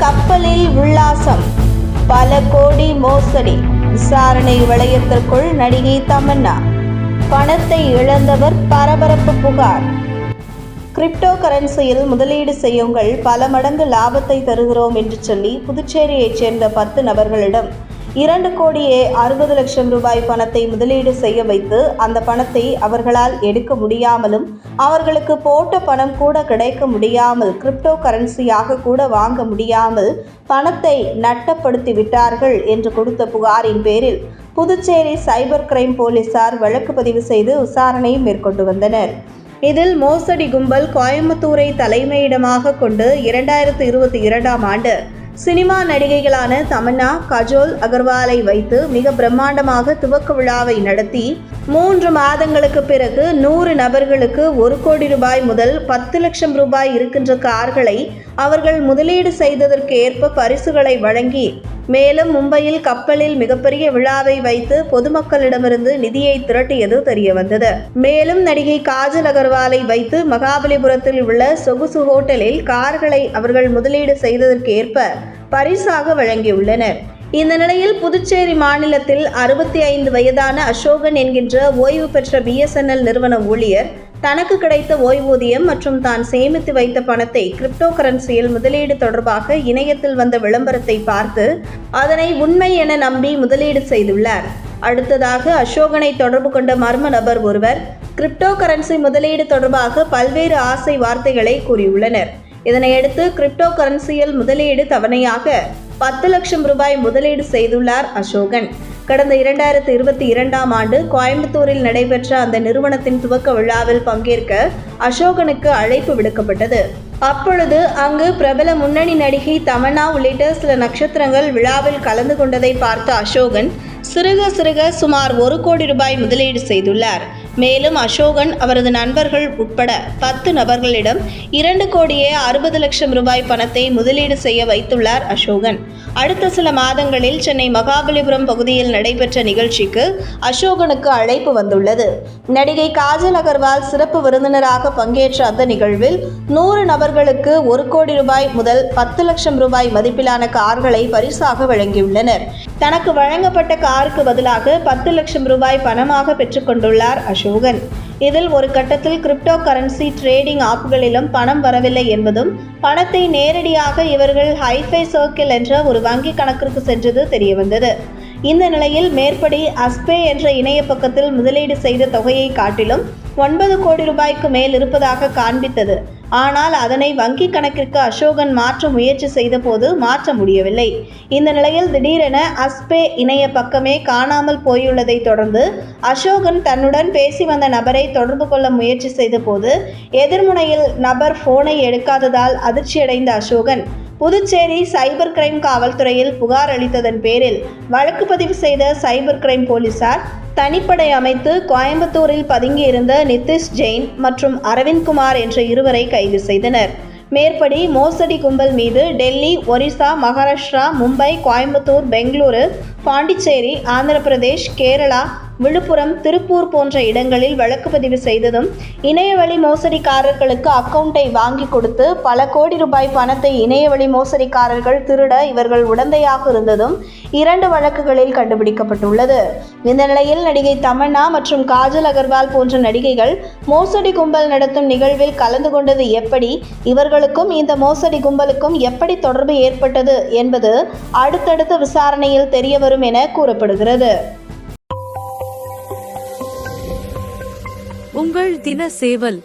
கப்பலில் உல்லாசம். பல கோடி மோசடி. விசாரணை வளையத்திற்குள் நடிகை தமன்னா. பணத்தை இழந்தவர் பரபரப்பு புகார். கிரிப்டோ கரன்சியில் முதலீடு செய்யுங்கள். பல மடங்கு லாபத்தை தருகிறோம் என்று சொல்லி புதுச்சேரியைச் சேர்ந்த பத்து நபர்களிடம் இரண்டு கோடியே அறுபது லட்சம் ரூபாய் பணத்தை முதலீடு செய்ய வைத்து அந்த பணத்தை அவர்களால் எடுக்க முடியாமலும் அவர்களுக்கு போட்ட பணம் கூட கிடைக்க முடியாமல் கிரிப்டோ கரன்சியாக கூட வாங்க முடியாமல் பணத்தை நட்டப்படுத்தி விட்டார்கள் என்று கொடுத்த புகாரின் பேரில் புதுச்சேரி சைபர் கிரைம் போலீசார் வழக்கு பதிவு செய்து விசாரணை மேற்கொண்டு வந்தனர். இதில் மோசடி கும்பல் கோயம்புத்தூரை தலைமையிடமாக கொண்டு இரண்டாயிரத்து இருபத்தி இரண்டாம் ஆண்டு சினிமா நடிகைகளான தமன்னா கஜோல் அகர்வாலை வைத்து மிக பிரம்மாண்டமாக துவக்க விழாவை நடத்தி மூன்று மாதங்களுக்கு பிறகு நூறு நபர்களுக்கு ஒரு கோடி ரூபாய் முதல் பத்து லட்சம் ரூபாய் இருக்கின்ற கார்களை அவர்கள் முதலீடு செய்ததற்கு ஏற்ப பரிசுகளை வழங்கி மேலும் மும்பையில் கப்பலில் மிகப்பெரிய விழாவை வைத்து பொதுமக்களிடமிருந்து நிதியை திரட்டியது தெரியவந்தது. மேலும் நடிகை காஜல் அகர்வாலை வைத்து மகாபலிபுரத்தில் உள்ள சொகுசு ஹோட்டலில் கார்களை அவர்கள் முதலீடு செய்ததற்கு ஏற்ப பரிசாக வழங்கியுள்ளனர். இந்த நிலையில் புதுச்சேரி மாநிலத்தில் அறுபத்தி ஐந்து வயதான அசோகன் என்கின்ற ஓய்வு பெற்ற பிஎஸ்என்எல் நிறுவன ஊழியர் தனக்கு கிடைத்த ஓய்வூதியம் மற்றும் தான் சேமித்து வைத்த பணத்தை கிரிப்டோ கரன்சியில் முதலீடு தொடர்பாக இணையத்தில் வந்த விளம்பரத்தை பார்த்து அதனை உண்மை என நம்பி முதலீடு செய்துள்ளார். அடுத்ததாக அசோகனை தொடர்பு கொண்ட மர்ம நபர் ஒருவர் கிரிப்டோ கரன்சி முதலீடு தொடர்பாக பல்வேறு ஆசை வார்த்தைகளை கூறியுள்ளனர். இதனையடுத்து கிரிப்டோ கரன்சியில் முதலீடு தவணையாக பத்து லட்சம் ரூபாய் முதலீடு செய்துள்ளார் அசோகன். கடந்த இரண்டாயிரத்து இருபத்தி இரண்டாம் ஆண்டு கோயம்புத்தூரில் நடைபெற்ற அந்த நிறுவனத்தின் துவக்க விழாவில் பங்கேற்க அசோகனுக்கு அழைப்பு விடுக்கப்பட்டது. அப்பொழுது அங்கு பிரபல முன்னணி நடிகை தமன்னா உள்ளிட்ட சில நட்சத்திரங்கள் விழாவில் கலந்து கொண்டதை பார்த்த அசோகன் சிறுக சிறுக சுமார் ஒரு கோடி ரூபாய் முதலீடு செய்துள்ளார். மேலும் அசோகன் அவரது நண்பர்கள் உட்பட பத்து நபர்களிடம் இரண்டு கோடியே அறுபது லட்சம் ரூபாய் பணத்தை முதலீடு செய்ய வைத்துள்ளார் அசோகன். அடுத்த சில மாதங்களில் சென்னை மகாபலிபுரம் பகுதியில் நடைபெற்ற நிகழ்ச்சிக்கு அசோகனுக்கு அழைப்பு வந்துள்ளது. நடிகை காஜல் அகர்வால் சிறப்பு விருந்தினராக பங்கேற்ற அந்த நிகழ்வில் நூறு நபர்களுக்கு ஒரு கோடி ரூபாய் முதல் பத்து லட்சம் ரூபாய் மதிப்பிலான கார்களை பரிசாக வழங்கியுள்ளனர். தனக்கு வழங்கப்பட்ட காருக்கு பதிலாக பத்து லட்சம் ரூபாய் பணமாக பெற்றுக்கொண்டுள்ளார் அசோக் அசோகன் இதில் ஒரு கட்டத்தில் கிரிப்டோ கரன்சி ட்ரேடிங் ஆப்புகளிலும் பணம் வரவில்லை என்பதும் பணத்தை நேரடியாக இவர்கள் ஹைஃபை சர்க்கிள் என்ற ஒரு வங்கி கணக்கிற்கு சென்றது தெரியவந்தது. இந்த நிலையில் மேற்படி அஸ்பே என்ற இணைய பக்கத்தில் முதலீடு செய்த தொகையை காட்டிலும் ஒன்பது கோடி ரூபாய்க்கு மேல் இருப்பதாக காண்பித்தது. ஆனால் அதனை வங்கி கணக்கிற்கு அசோகன் மாற்ற முயற்சி செய்தபோது மாற்ற முடியவில்லை. இந்த நிலையில் திடீரென அஸ்பே இணைய பக்கமே காணாமல் போயுள்ளதை தொடர்ந்து அசோகன் தன்னுடன் பேசி வந்த நபரை தொடர்பு கொள்ள முயற்சி செய்தபோது எதிர்முனையில் நபர் போனை எடுக்காததால் அதிர்ச்சியடைந்த அசோகன் புதுச்சேரி சைபர் கிரைம் காவல்துறையில் புகார் அளித்ததன் பேரில் வழக்கு பதிவு செய்த சைபர் கிரைம் போலீசார் தனிப்படை அமைத்து கோயம்புத்தூரில் பதுங்கியிருந்த நிதிஷ் ஜெயின் மற்றும் அரவிந்த்குமார் என்ற இருவரை கைது செய்தனர். மேற்படி மோசடி கும்பல் மீது டெல்லி ஒரிசா மகாராஷ்டிரா மும்பை கோயம்புத்தூர் பெங்களூரு பாண்டிச்சேரி ஆந்திர பிரதேஷ் கேரளா விழுப்புரம் திருப்பூர் போன்ற இடங்களில் வழக்கு பதிவு செய்ததும் இணையவழி மோசடிக்காரர்களுக்கு அக்கவுண்டை வாங்கி கொடுத்து பல கோடி ரூபாய் பணத்தை இணையவழி மோசடிக்காரர்கள் திருட இவர்கள் உடந்தையாக இருந்ததும் இரண்டு வழக்குகளில் கண்டுபிடிக்கப்பட்டுள்ளது. இந்த நிலையில் நடிகை தமன்னா மற்றும் காஜல் அகர்வால் போன்ற நடிகைகள் மோசடி கும்பல் நடத்தும் நிகழ்வில் கலந்து கொண்டது எப்படி இவர்களுக்கும் இந்த மோசடி கும்பலுக்கும் எப்படி தொடர்பு ஏற்பட்டது என்பது அடுத்தடுத்த விசாரணையில் தெரியவரும் என கூறப்படுகிறது. உங்கள் தின சேவல்